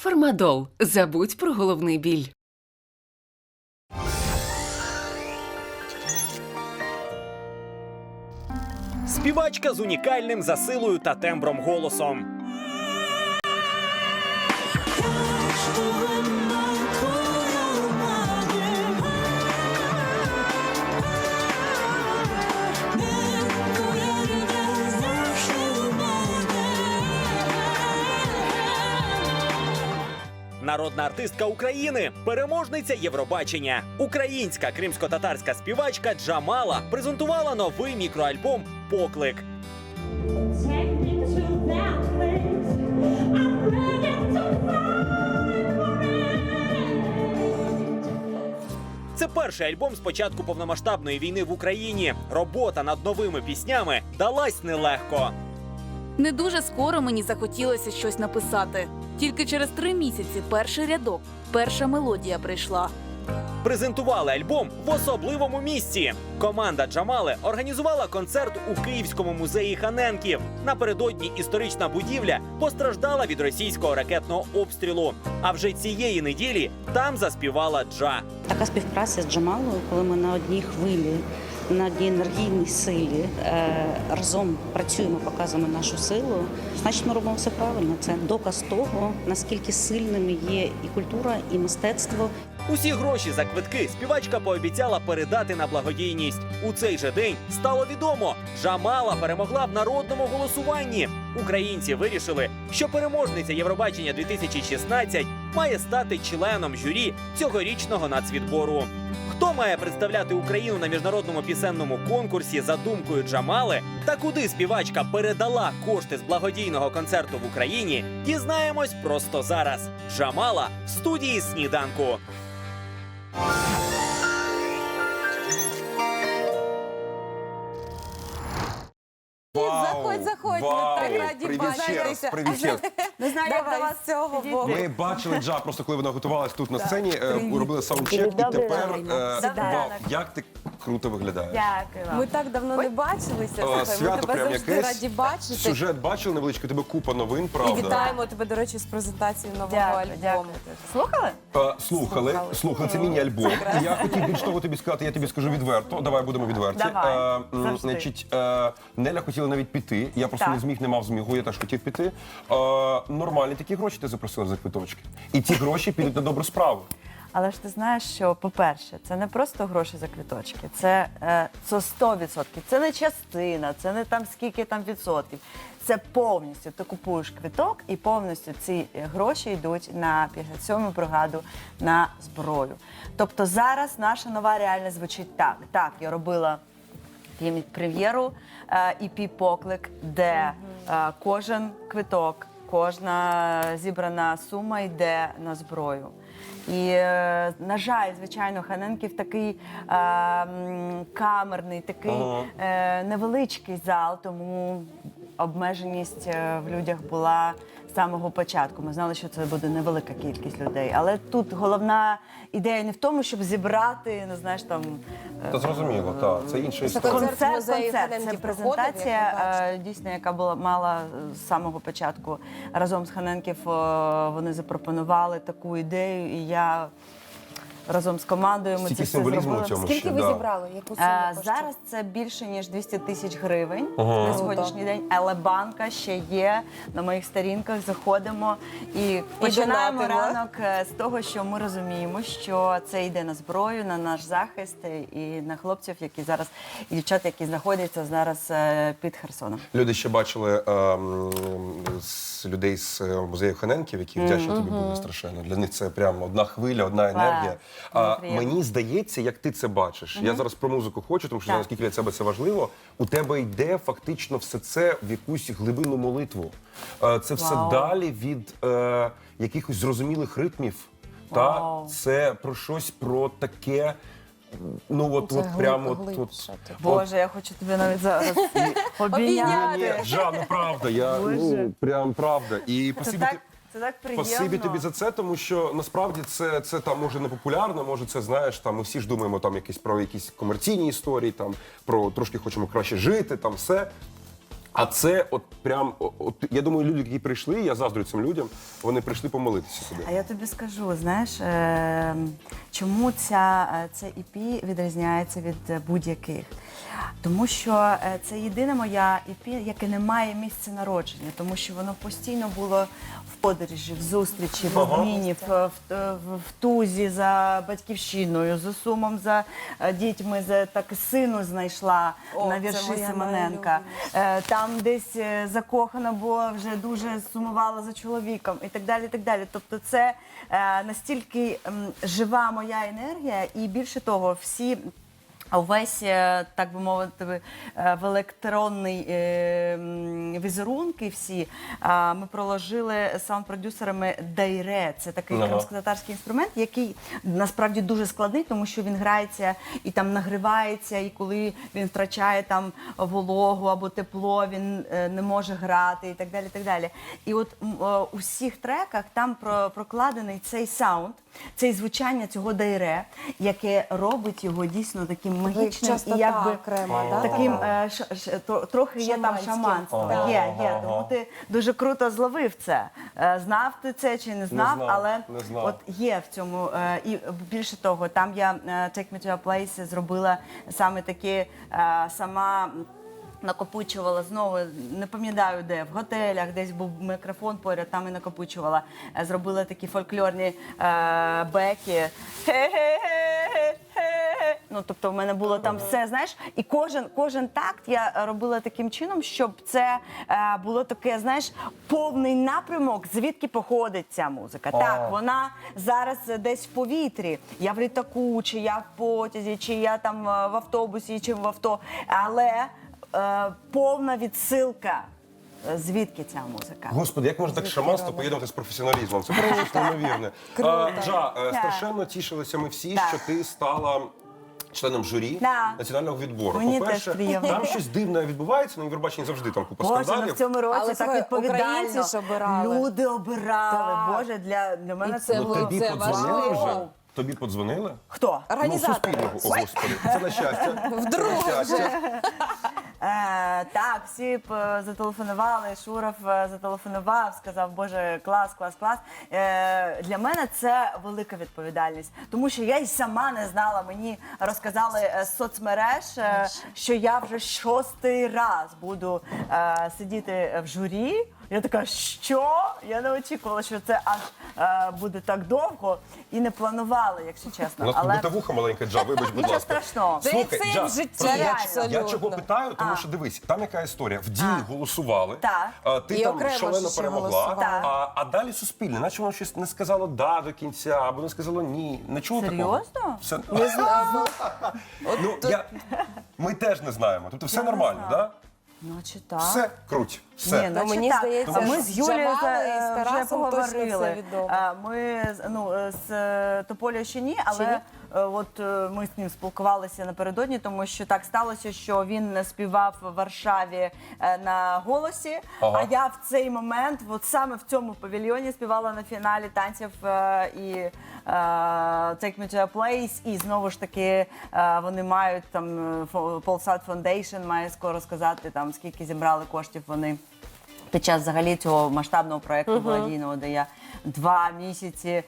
Фармадол. Забудь про головний біль. Співачка з унікальним за силою та тембром голосом. Народна артистка України, переможниця Євробачення. Українська кримсько-татарська співачка Джамала презентувала новий мікроальбом Поклик. Це перший альбом з початку повномасштабної війни в Україні. Робота над новими піснями далась нелегко. Не дуже скоро мені захотілося щось написати. Тільки через три місяці перший рядок, перша мелодія прийшла. Презентували альбом в особливому місці. Команда Джамали організувала концерт у Київському музеї Ханенків. Напередодні історична будівля постраждала від російського ракетного обстрілу. А вже цієї неділі там заспівала Джа. Така співпраця з Джамалою, коли ми на одній хвилі, на енергійній силі е, разом працюємо, показуємо нашу силу. Значить, ми робимо все правильно. Це доказ того, наскільки сильними є і культура, і мистецтво. Усі гроші за квитки співачка пообіцяла передати на благодійність. У цей же день стало відомо, Джамала перемогла в народному голосуванні. Українці вирішили, що переможниця Євробачення 2016 має стати членом журі цьогорічного нацвідбору. Хто має представляти Україну на міжнародному пісенному конкурсі за думкою Джамали та куди співачка передала кошти з благодійного концерту в Україні, дізнаємось просто зараз. Джамала в студії сніданку. Заходь, заходь, ми так раді Привіт ще раз, бачитися. привіт ще раз. Не знаю, як до вас з цього боку. Ми бачили Джа, просто коли вона готувалась тут на сцені, е, робили саундчек, і Добрий тепер ранок. е, Добрий вау, ранок. як ти круто виглядаєш. Дякую вам. Ми так давно не бачилися. Е, ми Свято тебе прям завжди якесь. раді бачити. Сюжет бачили невеличкий, тебе купа новин, І правда. вітаємо тебе, до речі, з презентацією нового Дякую, альбому. дякую. Слухали? Е, Слухали, Слухали. слухали, це міні-альбом. Я хотів більш того тобі сказати, я тобі скажу відверто. Давай будемо відверті. Давай, Е, м, завжди. Значить, е, Неля хотіла навіть піти. Я просто Так. не зміг, не мав змігу, я теж хотів піти. Е, Нормальні такі гроші ти запросила за квиточки. І ці гроші підуть на добру справу. Але ж ти знаєш, що по-перше, це не просто гроші за квіточки, це, е, це 100%. Це не частина, це не там скільки там відсотків. Це повністю ти купуєш квиток, і повністю ці е, гроші йдуть на 57-му бригаду на зброю. Тобто зараз наша нова реальність звучить так. Так, я робила прем'єру е, EP поклик, де е, кожен квиток, кожна зібрана сума йде на зброю. І, е, на жаль, звичайно, Ханенків такий е, камерний, такий Ага. е, невеличкий зал, тому обмеженість в людях була самого початку. Ми знали, що це буде невелика кількість людей. Але тут головна ідея не в тому, щоб зібрати, не знаєш там. е, Та зрозуміло, так. Це інша Це історія. концерт Концерт. Ханенків Це проходив, презентація, як е, дійсно, яка була мала з самого початку разом з Ханенків. е, Вони запропонували таку ідею, і я разом з командою ми Стільки це все символізму зробили. в цьому Скільки ще, ви да. зібрали? Яку суму Е? Зараз це більше ніж 200 тисяч гривень Ага. на сьогоднішній день. Але банка ще є на моїх сторінках. Заходимо і починаємо донатимо. ранок е, з того, що ми розуміємо, що це йде на зброю, на наш захист е, і на хлопців, які зараз і дівчат, які знаходяться зараз е, під Херсоном. Люди ще бачили ем, з людей з е, музею Ханенків, які вдячні тобі були страшенно. Для них це прямо одна хвиля, одна енергія. А приємно. мені здається, як ти це бачиш. Я зараз про музику хочу, тому що Так. наскільки для себе це важливо. У тебе йде фактично все це в якусь глибинну молитву. Е, Це все Вау. далі від е, якихось зрозумілих ритмів. Та Вау. це про щось про таке. Ну от, Це от глиб- прямо от, глибше, от, типу. от, Боже, я хочу тебе навіть зараз обійняти. ні, Жа, ну правда, я ну прям правда. І Це спасибі, так, ти- це так приємно. спасибі тобі за це, тому що насправді це, це там може не популярно, може це знаєш. Там ми всі ж думаємо там якісь про якісь комерційні історії, там про трошки хочемо краще жити, там все. А це от прям, от, я думаю, люди, які прийшли, я заздрю цим людям, вони прийшли помолитися сюди. А я тобі скажу, знаєш, е, чому ця, е, це EP відрізняється від е, будь-яких? Тому що е, це єдина моя EP, яке не має місця народження, тому що воно постійно було в подорожі, в зустрічі, в обміні, в, в, в, в тузі за батьківщиною, за сумом за е, дітьми, за так сину знайшла О, на вірші моя Симоненка. Е, Там десь закохана, бо вже дуже сумувала за чоловіком і так далі. і так далі. Тобто це настільки жива моя енергія, і більше того, всі. Увесь, так би мовити, е, в електронний е, візерунки всі ми проложили саунд-продюсерами Дайре. Це такий Ага. кримськотатарський інструмент, який насправді дуже складний, тому що він грається і там нагрівається, і коли він втрачає там вологу або тепло, він е, не може грати і так далі. І так далі. І от у всіх треках там прокладений цей саунд, це звучання цього дайре, яке робить його дійсно таким магічним і якби окрема, да, таким е, ш- ш- тро- трохи є там Шаманським. шаманство. Ага, Є, є. ага. Тому ти дуже круто зловив це. Е, Знав ти це чи не знав, знав, але не знав. от є в цьому. е, І більше того, там я е, Take Me to a Place зробила саме такі е, сама. Накопичувала знову, не пам'ятаю де, в готелях, десь був мікрофон поряд, там і накопичувала. Е, Зробила такі фольклорні е, беки. Ну, тобто в мене було там все, знаєш, і кожен, кожен такт я робила таким чином, щоб це е, було таке, знаєш, повний напрямок, звідки походить ця музика. Так, вона зараз десь в повітрі. Я в літаку, чи я в потязі, чи я там е, в автобусі, чи в авто. Але е, повна відсилка, е, звідки ця музика. Господи, як можна так шаманство поєднувати з професіоналізмом? Це просто щось неймовірне. А, Джа, е, Так. страшенно тішилися ми всі, Так. що ти стала. Членом журі Да. національного відбору. Мені По-перше, теж приємно. там щось дивне відбувається. На Євробаченні завжди там купа Боже, ну скандалів. в цьому році Але, так слухай, відповідально. українці ж обирали. Люди обирали. Так. Боже, для, для мене І це, це Ну, було тобі це подзвонили важливо. вже? Тобі подзвонили? хто? Організатори. Ну, Суспільного, о, господи. Це на щастя. Вдруге Це на щастя. Е, так, всі б зателефонували. Шуров е, зателефонував, сказав, Боже, клас, клас, клас. Е, для мене це велика відповідальність, тому що я й сама не знала. Мені розказали е, з соцмереж, е, що я вже шостий раз буду е, сидіти в журі. Я така, що? Я не очікувала, що це аж е, буде так довго і не планувала, якщо У чесно. нас тут Але битовуха маленька, Джа, вибач, будь нічого ласка. страшного. Це Слухай, Джа, просто я- абсолютно. Я чого питаю, тому А. що дивись, там яка історія. В дії голосували, Так. а, ти І там окремо шалено ще перемогла, голосували. А, а далі суспільне, наче воно щось не сказало да до кінця, або не сказало ні. Не чула такого? Серйозно? Все... Не знаю. Ну, я... Ми теж не знаємо. Тобто все нормально, так? Да? Ну, так? Все круть. Все. Ні, Ну, значить мені так. здається, ми що з з Юлією Джамалою і з е, вже Тарасом точно все поговорили. відомо. А, Ми з- ну, е, з е, Тополя ще ні, але ні? Е, от е, ми з ним спілкувалися напередодні, тому що так сталося, що він співав в Варшаві е, на голосі. Ага. А я в цей момент, от саме в цьому павільйоні, співала на фіналі танців і Take Me to a Place. І знову ж таки вони мають там Polsat Foundation має скоро сказати там скільки зібрали коштів вони. Під час взагалі цього масштабного проекту благодійного, де я два місяці,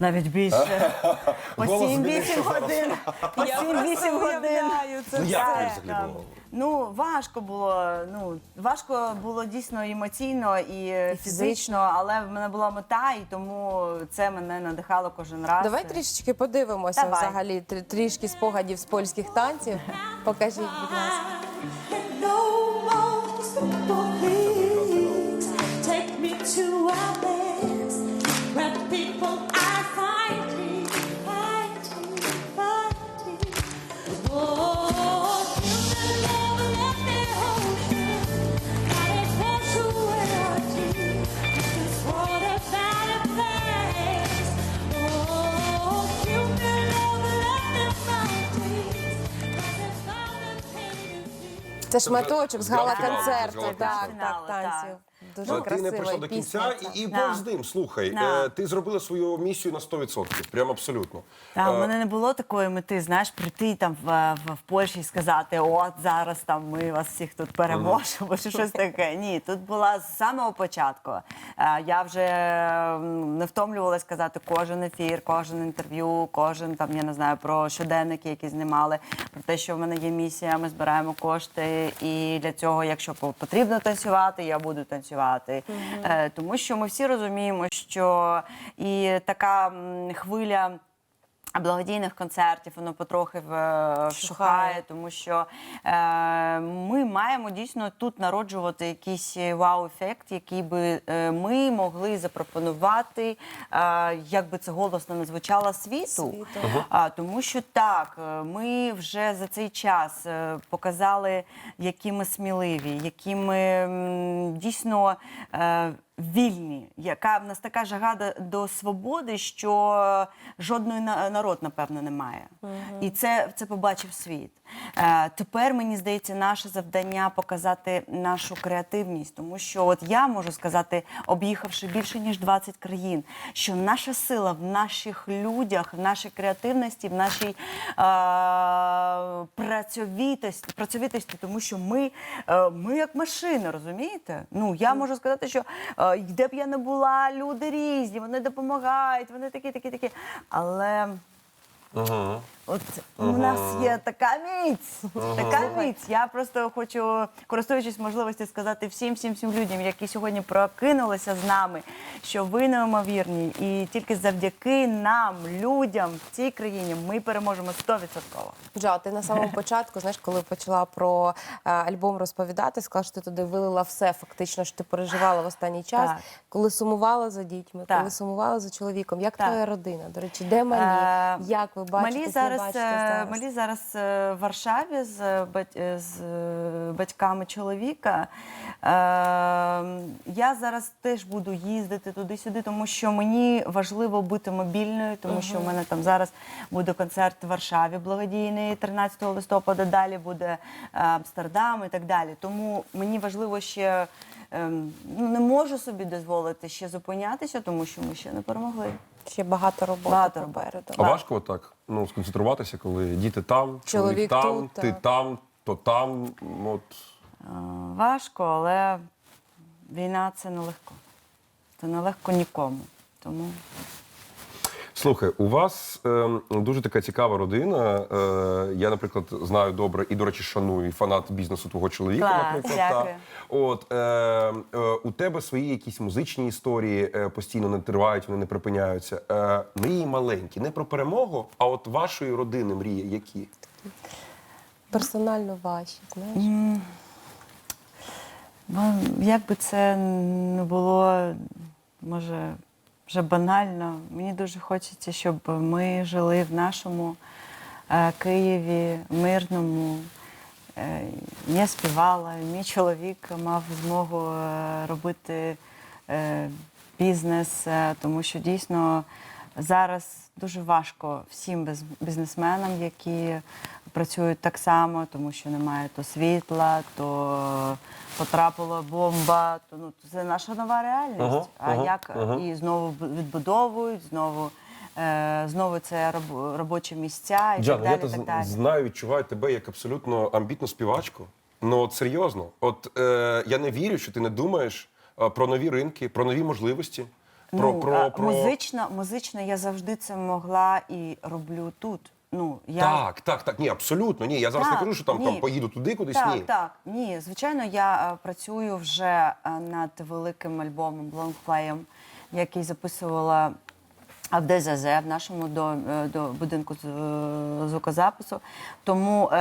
навіть більше, по Голос 7-8 годин. По 7-8 годин. це Ну як взагалі було? Ну, важко було. Ну, важко було дійсно емоційно і, е, фізично, але в мене була мета, і тому це мене надихало кожен раз. Давай трішечки подивимося Давай. взагалі трі- трішки спогадів з польських танців. Покажіть, будь ласка. Це шматочок з З гала-концерту, так, так. танців. Дуже Е, ти не прийшла до кінця ця. і, і Да. Бог з ним. Слухай, Да. е, ти зробила свою місію на 100%. Прям абсолютно. Та, Е, у мене не було такої мети, знаєш, прийти там в, в, в Польщі і сказати, от зараз там ми вас всіх тут переможемо, чи щось таке. Ні, тут була з самого початку. Е, Я вже не втомлювалась казати кожен ефір, кожен інтерв'ю, кожен там, я не знаю, про щоденники, які знімали, про те, що в мене є місія, ми збираємо кошти. І для цього, якщо потрібно танцювати, я буду танцювати. Е, Тому що ми всі розуміємо, що і така хвиля. Благодійних концертів воно потрохи в- вщухає, тому що е, ми маємо дійсно тут народжувати якийсь вау-ефект, який би е, ми могли запропонувати, е, як би це голосно не звучало світу. Світу. А, тому що так, е, ми вже за цей час е, показали, які ми сміливі, які ми м, дійсно е, вільні, яка в нас така жага до, свободи, що жодної на- народ, напевно, немає. І це, це побачив світ. Е, тепер мені здається, наше завдання показати нашу креативність, тому що от я можу сказати, об'їхавши більше ніж 20 країн, що наша сила в наших людях, в нашій креативності, в нашій е, працьовітості, працьовітості, тому що ми, е, ми як машини, розумієте? Ну я можу сказати, що е, де б я не була, люди різні, вони допомагають, вони такі, такі, такі. Але Ага. От у нас є така міць, така міць. Я просто хочу, користуючись можливістю, сказати всім, всім, всім людям, які сьогодні прокинулися з нами, що ви неймовірні, і тільки завдяки нам, людям в цій країні, ми переможемо 100%. Джо, ти на самому початку, знаєш, коли почала про е, альбом розповідати, сказала, що ти туди вилила все, фактично, що ти переживала в останній час, Так. коли сумувала за дітьми, Так. коли сумувала за чоловіком. Як Так. твоя родина? До речі, де малі? Е, Як ви бачите? Малі зараз, бачите е, зараз? малі зараз е, в Варшаві з, е, бать- з батьками чоловіка. Я зараз теж буду їздити туди-сюди, тому що мені важливо бути мобільною, тому що в мене там зараз буде концерт в Варшаві благодійний 13 листопада. Далі буде Амстердам і так далі. Тому мені важливо ще ем, ну, не можу собі дозволити ще зупинятися, тому що ми ще не перемогли. Ще багато роботи Багато роботи. попереду. А важко отак ну, сконцентруватися, коли діти там, чоловік, Чоловік там, тут, ти так. там, то там. От. Е, Важко, але війна це нелегко. Це нелегко нікому. Тому Слухай, у вас е, дуже така цікава родина. Е, я, наприклад, знаю добре і, до речі, шаную і фанат бізнесу твого чоловіка. Клас, наприклад, дякую. Та. От е, е, у тебе свої якісь музичні історії е, постійно не тривають, вони не припиняються. Е, мрії маленькі, не про перемогу, а от вашої родини мрії, які? Персонально ваші, знаєш? ну, як би це не було, може, вже банально, мені дуже хочеться, щоб ми жили в нашому е, Києві, мирному. Е, Я співала, мій чоловік мав змогу е, робити е, бізнес, тому що дійсно зараз дуже важко всім бізнесменам, які працюють так само, тому що немає то світла, то потрапила бомба. То ну це наша нова реальність. Ага, а як ага. і знову відбудовують, знову. е, Знову це робочі місця і Джан, так далі. і так далі. знаю, відчуваю тебе як абсолютно амбітну співачку. Ну от серйозно, от е, я не вірю, що ти не думаєш е, про нові ринки, про нові можливості. Про, ну, про, про... Музично, музично я завжди це могла і роблю тут. Ну, я... Так, так, так. Ні, абсолютно. Ні. Я зараз не Так, кажу, що там, ні. там поїду туди, кудись. Так, ні. так. Ні, звичайно, я е, працюю вже е, над великим альбомом, лонгплеєм, який записувала в ДЗЗ, в нашому до, е, до будинку з- е, звукозапису. Тому е,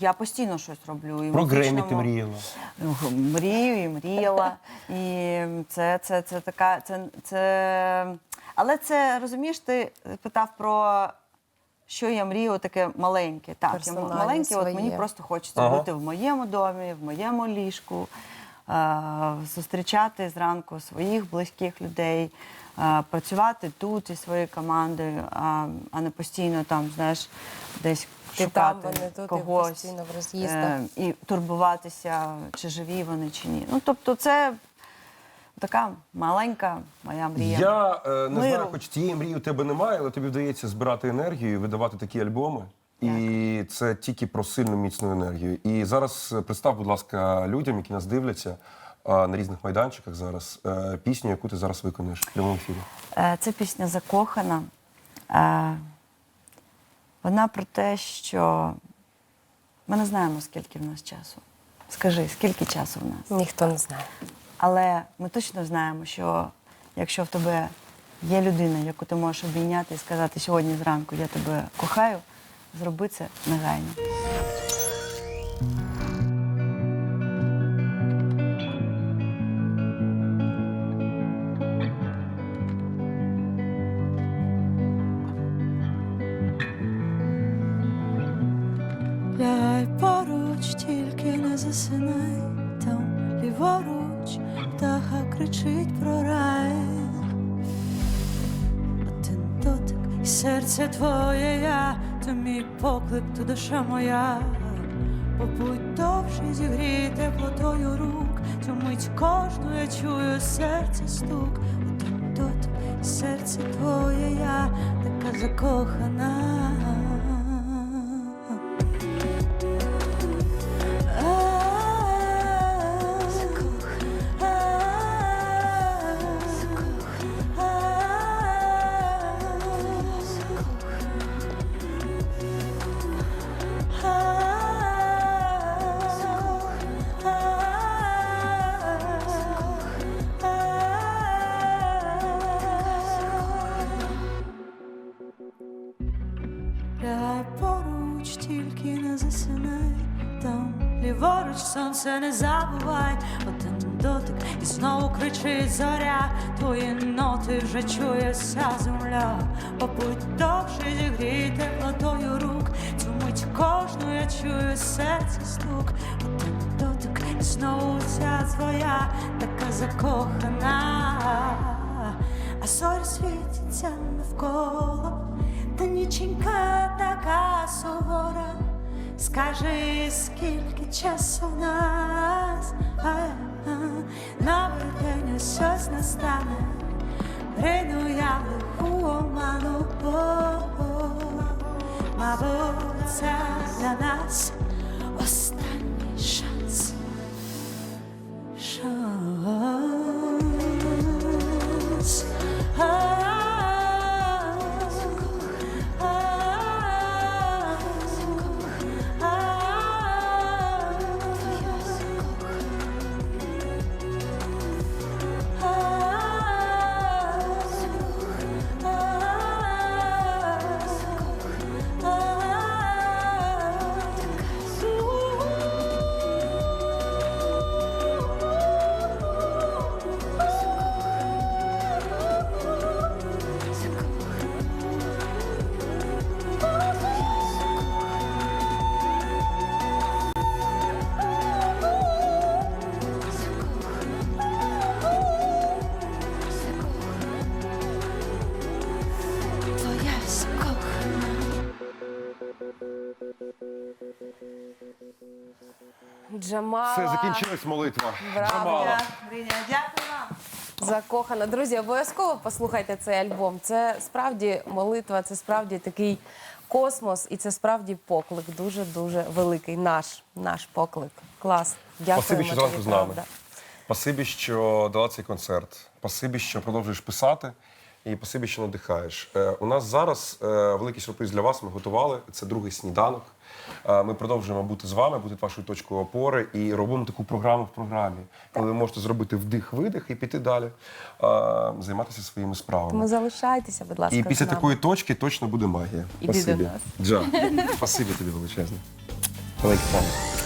я постійно щось роблю. І Про Гремі ти мріяла. Ну, Мрію і мріяла. І це, це, це така. Це, це... Але це розумієш, ти питав про. Що я мрію таке маленьке. Так, я маленьке, от мені просто хочеться Ага. бути в моєму домі, в моєму ліжку, е, зустрічати зранку своїх близьких людей, е, працювати тут із своєю командою, а, а не постійно там, знаєш, десь Ти там, вони тут, і постійно в роз'їздах. е, і турбуватися, чи живі вони, чи ні. Ну тобто, це така маленька моя мрія. Я е, не Миру. знаю, хоч тієї мрії у тебе немає, але тобі вдається збирати енергію і видавати такі альбоми. І це тільки про сильну міцну енергію. І зараз е, представ, будь ласка, людям, які нас дивляться е, на різних майданчиках зараз, е, пісню, яку ти зараз виконуєш в прямому ефірі. Е, Це пісня закохана. Е, Вона про те, що ми не знаємо, скільки в нас часу. Скажи, скільки часу в нас? Ніхто не знає. Але ми точно знаємо, що якщо в тебе є людина, яку ти можеш обійняти і сказати сьогодні зранку я тебе кохаю, зроби це негайно. Поклик, ти душа моя. Побудь довше зігрій теплотою рук, цю мить кожну я чую серце стук. Один тут серце твоє я, така закохана. Ліворуч сонце не забувай, один дотик і знову кричить зоря, твої ноти вже чує вся земля, побудь довше зігрій теплотою рук, цю мить кожну я чую серце стук, один дотик і знову вся твоя, така закохана, а зорі світяться навколо. Та ніченька така сувора, скажи, скільки часу в нас, а, новий день ось ось настане, рину я в лиху оману, о, мабуть, це для нас Джамала. Все, закінчилась молитва. Браво. Джамала. Дякую вам. Закохана. Друзі, обов'язково послухайте цей альбом. Це справді молитва, це справді такий космос, і це справді поклик. Дуже дуже великий. Наш наш поклик. Клас. Дякую. Спасибі, що зранку з нами. Спасибі, що дала цей концерт. Спасибі, що продовжуєш писати. І спасибі, що надихаєш. Е, у нас зараз е, великий сюрприз для вас. Ми готували. Це другий сніданок. Е, ми продовжуємо бути з вами, бути вашою точкою опори і робимо таку програму в програмі, коли ви можете зробити вдих-видих і піти далі, е, займатися своїми справами. Тому залишайтеся, будь ласка. І після з нами. такої точки точно буде магія. Іди до нас. Джа. Спасибі тобі величезне. Великий пам'ять.